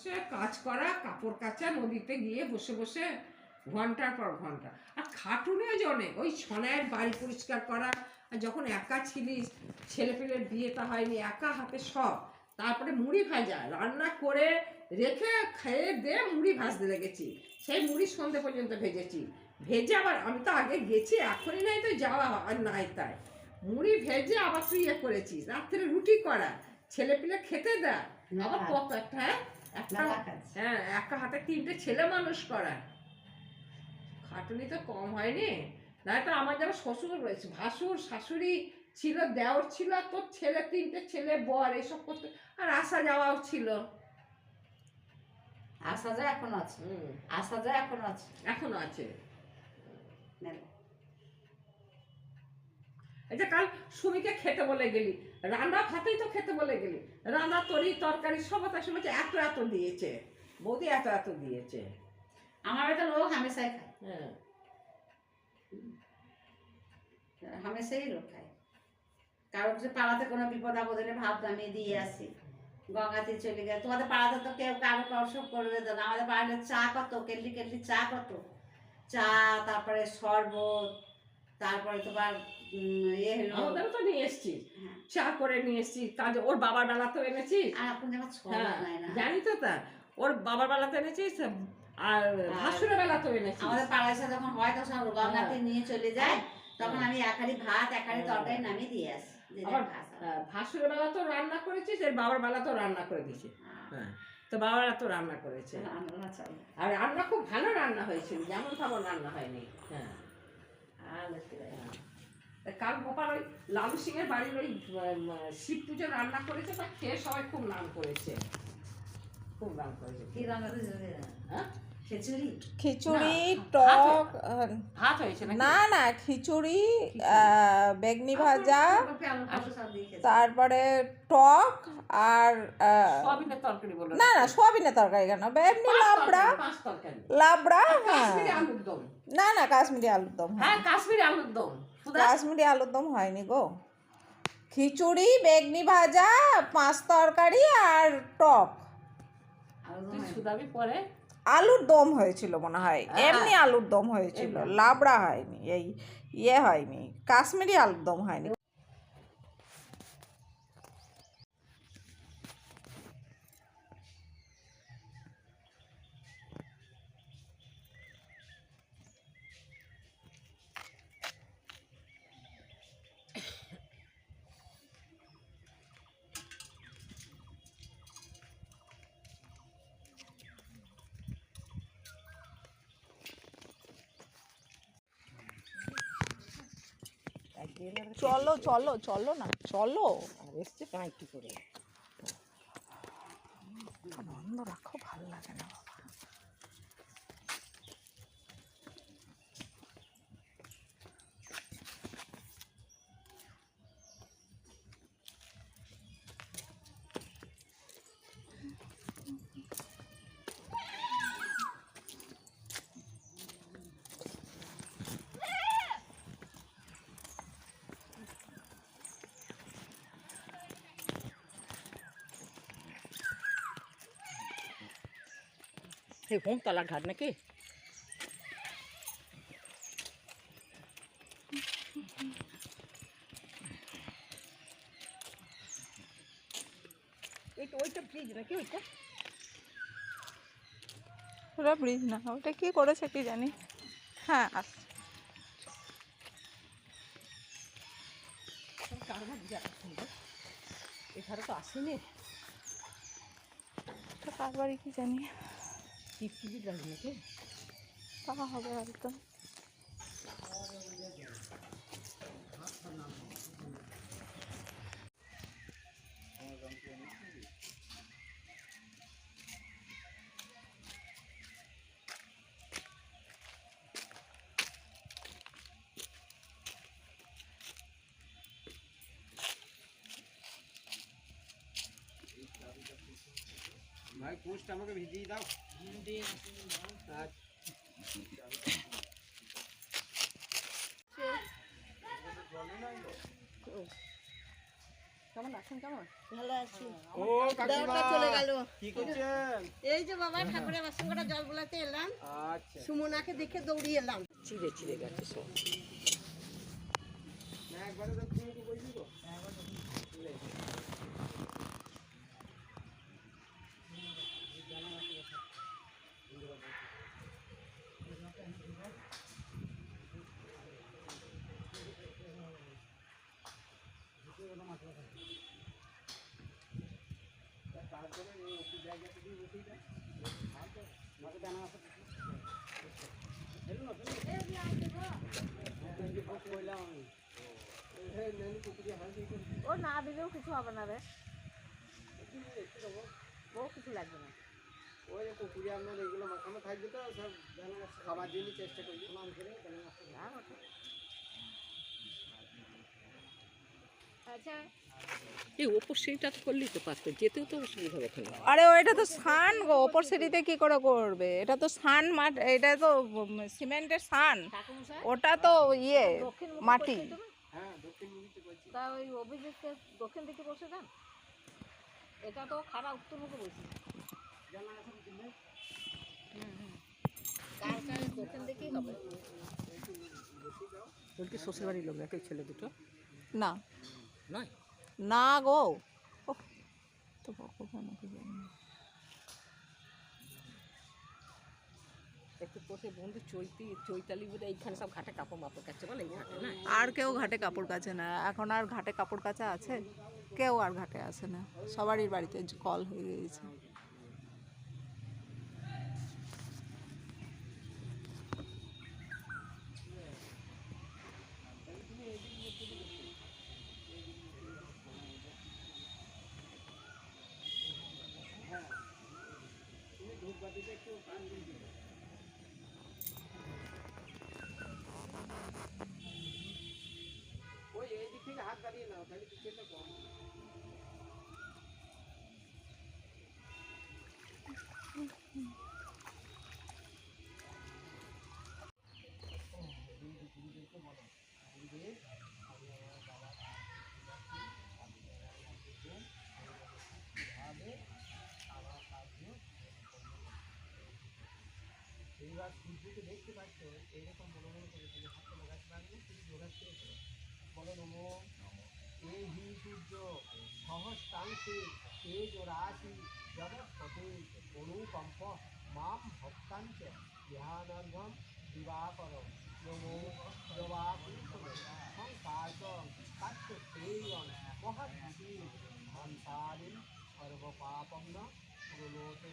সে কাজ করা কাপড় কাচা নদীতে গিয়ে বসে বসে ঘণ্টার পর ঘণ্টা। আর খাটুনে জনে ওই ছনায়ের বাড়ি পরিষ্কার করা আর যখন একা ছিলিস ছেলেপেলের বিয়েটা হয়নি একা হাতে সব তারপরে মুড়ি ভাজা রান্না করে রেখে খেয়ে দিয়ে মুড়ি ভাজতে লেগেছি সেই মুড়ি সন্ধে পর্যন্ত ভেজেছি। ভেজে আবার আমি তো আগে গেছি এখনই নাই তো যাওয়া আর নাই তাই। মুড়ি ভেজে আবার তুই ইয়ে করেছিস রাত্রে রুটি করা ছেলে পিলে খেতে দেয় আবার কত একটা হ্যাঁ? একটা হ্যাঁ একা হাতে তিনটে ছেলে মানুষ করা খাটুনি তো কম হয়নি। না তো আমার যেমন শ্বশুর রয়েছে ভাসুর শাশুড়ি ছিল দেওর ছিল আর তোর ছেলে তিনটে ছেলে বর এসব করতে আর আসা যাওয়াও ছিল। আসা যায় এখন আছে। হুম, আসা যায় এখন আছে। এখনও আছে। এটা কাল সুমিকে খেতে বলে গেলি। রান্না ভাতেই তো খেতে বলে গেলি। রান্না তরি তরকারি সব তার সময় এত এত দিয়েছে। বৌদি এত এত দিয়েছে। আমার একটা লোক হামেশাই খায়। হ্যাঁ। হামেশাই লোক খায়। কারও কিছু পাড়াতে কোনো বিপদ আপদ হলে ভাত আমি দিয়ে আসি। গঙ্গাতে চলে গেছে তোমাদের পাড়াতে তো কেউ কারও কষ্ট করবে তো না। আমাদের পাড়াতে চা কত? কেটলি কেটলি চা কত? চা তারপরে শরবত তারপরে তোমার ইয়ে হলো তো নিয়ে এসছি। হ্যাঁ। চা করে নিয়ে এসছি। কাজে ওর বাবার বেলাতেও এনেছি আর এখন ছড় হ্যাঁ না। জানি তো তা। ওর বাবার এনেছিস? আর ভাসুরের বেলাতেও এনেছি আমাদের পাড়ায় যখন হয় তখন সব গঙ্গাতে হ্যাঁ। নিয়ে চলে যায়। তখন আমি ভাত তরকারি নামিয়ে দিয়ে আসি রান্না করেছিস বাবার বেলাতেও রান্না করে দিয়েছে। হ্যাঁ। তো বাবার তো রান্না করেছে। আর রান্না খুব ভালো রান্না হয়েছিল যেমন তেমন রান্না হয়নি। হ্যাঁ আর দেখতে পাই না। তা কাল গোপাল ওই লালু সিং এর বাড়ির ওই শিব পুজো রান্না করেছে তা খেয়ে সবাই খুব নাম করেছে। খুব নাম করেছে। কি রান্না হ্যাঁ? খিচুড়ি? টক ভাত হয়েছে না না খিচুড়ি বেগনি ভাজা। তারপরে টক আর না না সোয়াবিনের তরকারি কেন? এমনি লাবড়া লাবড়া হ্যাঁ। কাশ্মীরি আলুর দম। না না কাশ্মীরি আলুর দম হ্যাঁ কাশ্মীরি আলুর দম। কাশ্মীরি আলুর দম হয়নি গো। খিচুড়ি বেগনি ভাজা পাঁচ তরকারি আর টক। পরে আলুর দম হয়েছিল মনে হয়। এমনি আলুর দম হয়েছিল। লাবড়া হয়নি এই ইয়ে হয়নি কাশ্মীরি আলুর দম হয়নি। চলো চলো চলো না চলো। আর এসছে কাঁচি করে। বন্ধ রাখো ভালো লাগে না। বাবা সেই হোমতলা ঘাট নাকি এইটা ওইটা ব্রিজ নাকি ওইটা ওটা ব্রিজ না ওটা কি করেছে কি জানি হ্যাঁ আস কারবার জায়গা সুন্দর এখানে তো আসেনি ওটা কার বাড়ি কি জানি টিপ টিপি নাকি? তা হবে হয়তো ভাই পোস্ট আমাকে ভিজিয়ে দাও। কেমন আছেন? কেমন? ভালো আছি। ও কাকিমা চলে গেল। কি করছেন? এই যে বাবা ঠাকুরের বাসন কটা জল বোলাতে এলাম। আচ্ছা। সুমনাকে দেখে দৌড়িয়ে এলাম। চিড়ে চিড়ে গেছে সব। না একবারে তো তুমি বলবি তারপরে এই একটু জায়গা থেকে বসেই দেয় মাকে জানা আছে হেলো না তুমি কইলাম আমি এই নেন কুকুরি হাল দিয়ে ও না দিলেও কিছু হবে না রে। ও কিছু লাগবে না। ওই যে কুকুরি আপনার এগুলো মাখানো থাকবে তো সব খাবার জন্য চেষ্টা করি। করে আচ্ছা এই ওপর সিঁড়িটা তো করলেই তো পারতো যেতেও তো অসুবিধা হবে ওখানে আরে ওইটা তো সান গো ওপর সিঁড়িতে কি করে করবে? এটা তো সান মাঠ এটা তো সিমেন্টের সান। ওটা তো ইয়ে মাটি হ্যাঁ দক্ষিণ মুখীতে করছি তা ওই অভিজিৎকে দক্ষিণ দিকে বসে দেন। এটা তো খারাপ উত্তর মুখে বসে জানা আছে কিন্তু কার কার দক্ষিণ দিকেই হবে। তোর কি শ্বশুর বাড়ির লোক ছেলে দুটো? না। নয়? না গো। তো। একটু বন্ধু চৈতি চৈতালি বলে এইখানে সব ঘাটে কাপড় মাপড় কাছে বলে ঘাটে না? আর কেউ ঘাটে কাপড় কাছে না। এখন আর ঘাটে কাপড় কাচা আছে? কেউ আর ঘাটে আসে না। সবারই বাড়িতে কল হয়ে গিয়েছে। ওই এই দিক থেকে হাত দাঁড়িয়ে নাও তাহলে পিছনটা কম এইবার সূর্যকে দেখতে পাচ্ছ, এইরকম বড় বড় করে তুমি হাতে লাগাতে পারবে তুমি যোগাস করে করো। বলো নমো। এ হি সূর্য, সহস্রাংশে তেজ রাশি জগৎপতে অনুকম্প, মাম ভক্তাঞ্চ, ধ্যানার্ঘম দিবাকর নমো। জবাকুশলে সংকাশ কাশ্য তেয়ং মহদ্ভূতি ধনসারিণ সর্বপাপম ন প্রণোতে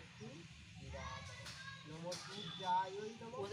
দিবাকর নমো সূর্যায় নমো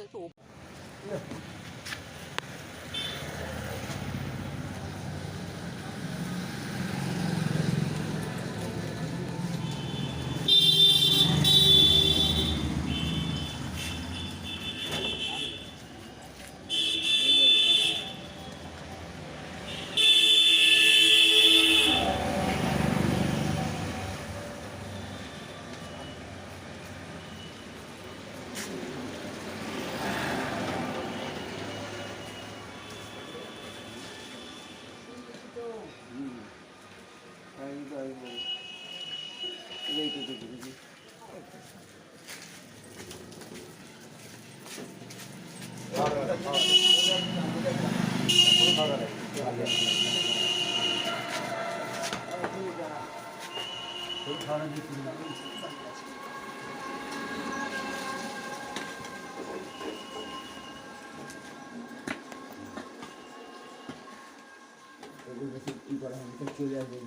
চলে আসবে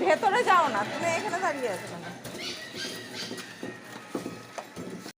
ভেতরে যাও না তুমি এখানে দাঁড়িয়ে আছো?